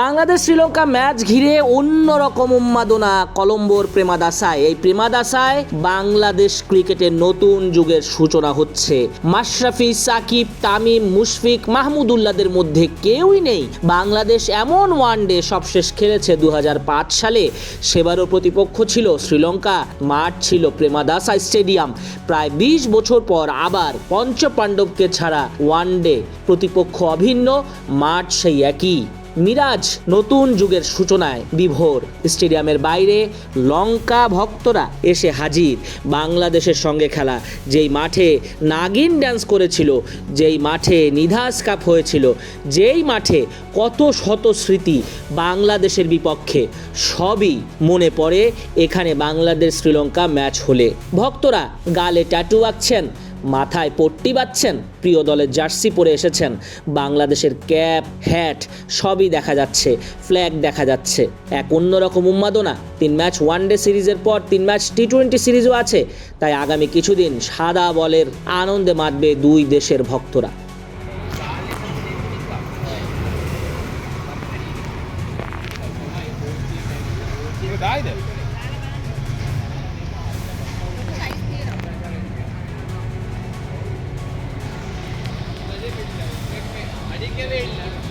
Bangladesh Sri Lanka match ঘিরে অন্যরকম উন্মাদনা কলম্বোর প্রেমাদাসায় এই প্রেমাদাসায় বাংলাদেশ ক্রিকেটের নতুন যুগের সূচনা হচ্ছে। মাশরাফি, সাকিব, তামিম, মুশফিক মাহমুদুল্লাদের মধ্যে কেউই নেই। বাংলাদেশ এমন ওয়ানডে সবশেষ খেলেছে দু হাজার পাঁচ সালে। সেবারও প্রতিপক্ষ ছিল শ্রীলঙ্কা, মাঠ ছিল প্রেমাদাসা স্টেডিয়াম। প্রায় বিশ বছর পর আবার পঞ্চপাণ্ডবকে ছাড়া ওয়ানডে প্রতিপক্ষ অভিন্ন, মাঠ সেই একই। মিরাজ নতুন যুগের সূচনায় বিভোর। স্টেডিয়ামের বাইরে লঙ্কা ভক্তরা এসে হাজির। বাংলাদেশের সঙ্গে খেলা, যেই মাঠে নাগিন ড্যান্স করেছিল, যেই মাঠে নিধাস কাপ হয়েছিল, যেই মাঠে কত শত স্মৃতি বাংলাদেশের বিপক্ষে, সবই মনে পড়ে এখানে বাংলাদেশ শ্রীলঙ্কা ম্যাচ হলে। ভক্তরা গালে ট্যাটু আঁকছেন মাথায় পট্টি বাঁধছেন, প্রিয় দলের জার্সি পরে এসেছেন। বাংলাদেশের ক্যাপ, হ্যাট, সবই দেখা যাচ্ছে, ফ্ল্যাগ দেখা যাচ্ছে। এক অন্যরকম উন্মাদনা, তিন ম্যাচ ওয়ান ডে সিরিজের পর তিন ম্যাচ টি টোয়েন্টি সিরিজও আছে। তাই আগামী কিছুদিন সাদা বলের আনন্দে মাতবে দুই দেশের ভক্তরা. que.